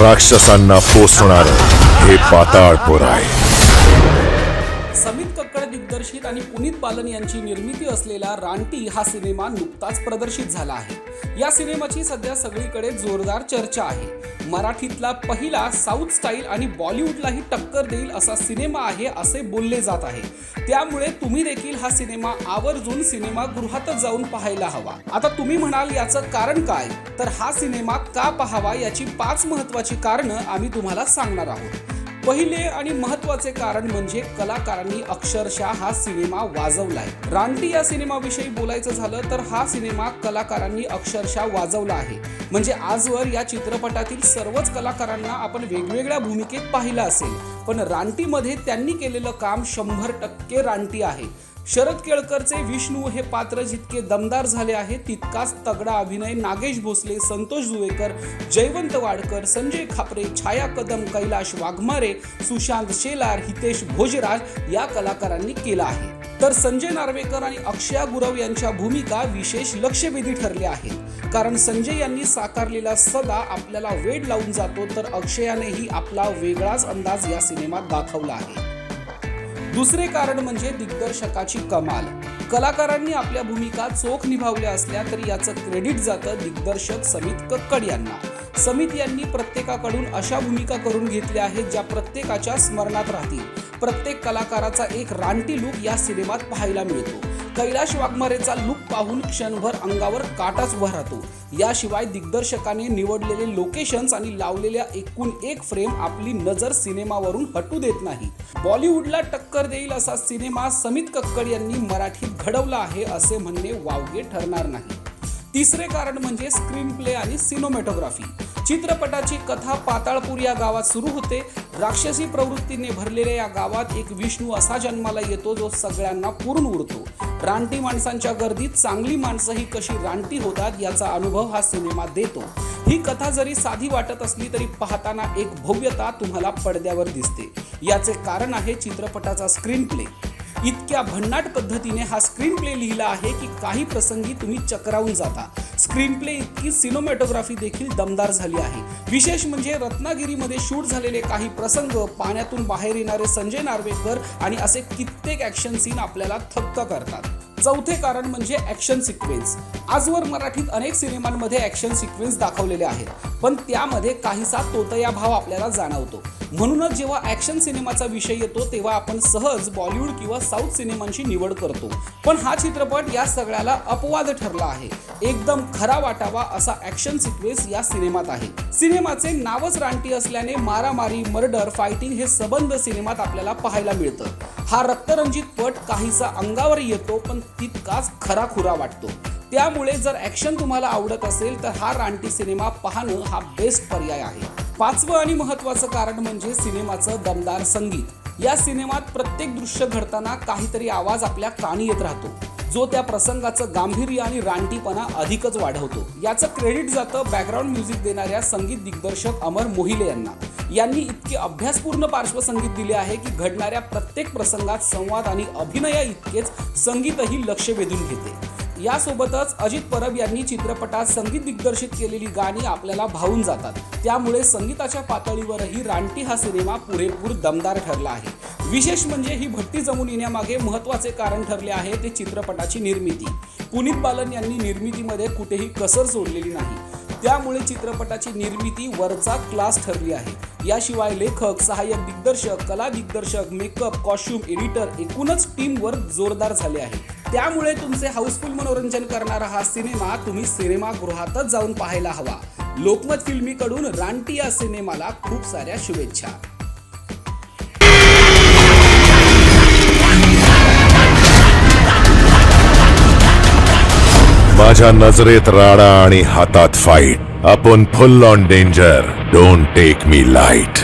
राक्षसांना पोसणार हे पाताळपूर आहे दिग्दर्शित आणि पुनीत बालन यांची निर्मिती असलेला रानटी हा सिनेमा नुकताच प्रदर्शित झाला आहे. या सिनेमाची सध्या सगळीकडे जोरदार चर्चा आहे. मराठीतला पहिला साऊथ स्टाईल आणि बॉलिवूडलाही टक्कर देईल असा सिनेमा आहे असे बोलले जात आहे. त्यामुळे तुम्ही देखील हा सिनेमा आवर्जून सिनेमागृहातच जाऊन पाहायला हवा. आता तुम्ही म्हणाल याचं कारण काय? तर हा सिनेमा का पाहावा याची पाच महत्वाची कारणं आम्ही तुम्हाला सांगणार आहोत. पहिले आणि महत्त्वाचे कारण म्हणजे कलाकारांनी अक्षरशः हा सिनेमा वाजवलाय. रानटी या सिनेमाविषयी बोलायचं झालं तर हा सिनेमा कलाकारांनी अक्षरशः वाजवला आहे. म्हणजे आजवर या चित्रपटातील सर्वच कलाकारांना आपण वेगवेगळ्या भूमिकेत पाहिलं असेल. पण रानटीमध्ये त्यांनी केलेलं काम शंभर टक्के रानटी आहे. शरद केळकरचे विष्णू हे पात्र जितके दमदार झाले आहे तितकाच तगडा अभिनय नागेश भोसले संतोष जुवेकर जयवंत वाडकर संजय खापरे छाया कदम कैलाश वाघमारे सुशांत शेलार हितेश भोजराज या कलाकारांनी केला आहे. तर संजय नार्वेकर आणि अक्षया गुरव यांच्या भूमिका विशेष लक्षवेधी ठरल्या आहेत. कारण संजय यांनी साकारलेला सदा आपल्याला वेड लावून जातो तर अक्षयानेही आपला वेगळाच अंदाज या सिनेमात दाखवला आहे. दुसरे कारण म्हणजे दिग्दर्शकाची कमाल. कलाकारांनी आपल्या भूमिका चोख निभावल्या असल्या तरी याचं क्रेडिट जातं दिग्दर्शक समित कक्कड यांना. समित यांनी प्रत्येकाकडून अशा भूमिका करून घेतल्या आहेत ज्या प्रत्येकाच्या स्मरणात राहतील. प्रत्येक कलाकाराचा एक रानटी लुक या सिनेमात पाहायला मिळतो. कैलाश वाघमारेचा लुक पाहून क्षणभर अंगावर काटाच उभा राहतो. याशिवाय दिग्दर्शकाने निवडलेले लोकेशन्स आणि लावलेल्या एकूण एक फ्रेम आपली नजर सिनेमावरून हटू देत नाही. बॉलिवूडला टक्कर देईल असा सिनेमा समित कक्कड यांनी मराठीत घडवला आहे असे म्हणणे वावगे ठरणार नाही. तिसरे कारण म्हणजे स्क्रीन प्ले आणि सिनेमॅटोग्राफी चित्रपटाची कथा पाताळपूर या गावात सुरू होते. राक्षसी प्रवृत्तीने भरलेल्या या गावात एक विष्णू असा जन्माला येतो जो सगळ्यांना पूर्ण उरतो रानटी माणसांच्या गर्दीत चांगली माणसंही कशी रानटी होतात याचा अनुभव हा सिनेमा देतो. ही कथा जरी साधी वाटत असली तरी पाहताना एक भव्यता तुम्हाला पडद्यावर दिसते. याचे कारण आहे चित्रपटाचा स्क्रीन प्ले इतक्या भन्नाट पद्धतीने हा स्क्रीन प्ले लिहिला आहे की काही प्रसंगी तुम्ही चक्रावून जाता. स्क्रीन प्ले इतकी सिनेमॅटोग्राफी देखील दमदार झाली आहे. विशेष म्हणजे रत्नागिरीमध्ये शूट झालेले काही प्रसंग पाण्यातून बाहेर येणारे संजय नार्वेकर आणि असे कित्येक ॲक्शन सीन आपल्याला थक्क करतात. चौथे कारण म्हणजे ॲक्शन सिक्वेन्स आजवर मराठीत अनेक सिनेमांमध्ये ॲक्शन सिक्वेन्स दाखवलेले आहेत. पण त्यामध्ये काहीसा तोतया भाव आपल्याला जाणवतो. म्हणूनच जेव्हा ॲक्शन सिनेमाचा विषय येतो तेव्हा आपण सहज बॉलिवूड किंवा साऊथ सिनेमांची निवड करतो. पण हा चित्रपट या सगळ्याला अपवाद ठरला आहे. एकदम खरा वाटावा असा ॲक्शन सिक्वेन्स या सिनेमात आहे. सिनेमाचे नावच रानटी असल्याने मारामारी मर्डर फायटिंग हे सबंध सिनेमात आपल्याला पाहायला मिळतं. हा रक्तरंजित पट काहीसा अंगावर येतो पण तितकाच खराखुरा वाटतो. त्यामुळे जर ॲक्शन तुम्हाला आवडत असेल तर हा रानटी सिनेमा पाहणं हा बेस्ट पर्याय आहे. पाचवं आणि महत्त्वाचं कारण म्हणजे सिनेमाचं दमदार संगीत. या सिनेमात प्रत्येक दृश्य घडताना काहीतरी आवाज आपल्या कानी येत राहतो. जो त्या प्रसंगाचं गांभीर्य आणि रानटीपणा अधिकच वाढवतो. याचं क्रेडिट जातं बॅकग्राऊंड म्युझिक देणाऱ्या संगीत दिग्दर्शक अमर मोहिले यांना. यांनी इतके अभ्यासपूर्ण पार्श्वसंगीत दिले आहे की घडणाऱ्या प्रत्येक प्रसंगात संवाद आणि अभिनया इतकेच संगीतही लक्ष वेधून घेते. यासोबतच अजित परब यांनी चित्रपटात संगीत दिग्दर्शित केलेली गाणी आपल्याला भावून जातात. त्यामुळे संगीताच्या पातळीवरही रानटी हा सिनेमा पुरेपूर दमदार ठरला आहे. विशेष म्हणजे ही भट्टी जमून येण्यामागे महत्त्वाचे कारण ठरले आहे ते चित्रपटाची निर्मिती. पुनीत बालन यांनी निर्मितीमध्ये कुठेही कसर सोडलेली नाही. त्यामुळे चित्रपटाची निर्मिती वरचा क्लास ठरली आहे. याशिवाय लेखक सहाय्यक दिग्दर्शक कला दिग्दर्शक मेकअप कॉस्ट्युम एडिटर एकूणच टीमवर जोरदार झाले आहे. त्यामुळे तुमचे हाऊसफुल मनोरंजन करणारा हा सिनेमा तुम्ही सिनेमागृहातच जाऊन पाहायला हवा. लोकमत फिल्मीकडून रानटी या सिनेमाला खूप साऱ्या शुभेच्छा. माझ्या नजरेत राडा आणि हातात फाईट आपण full on danger don't take me light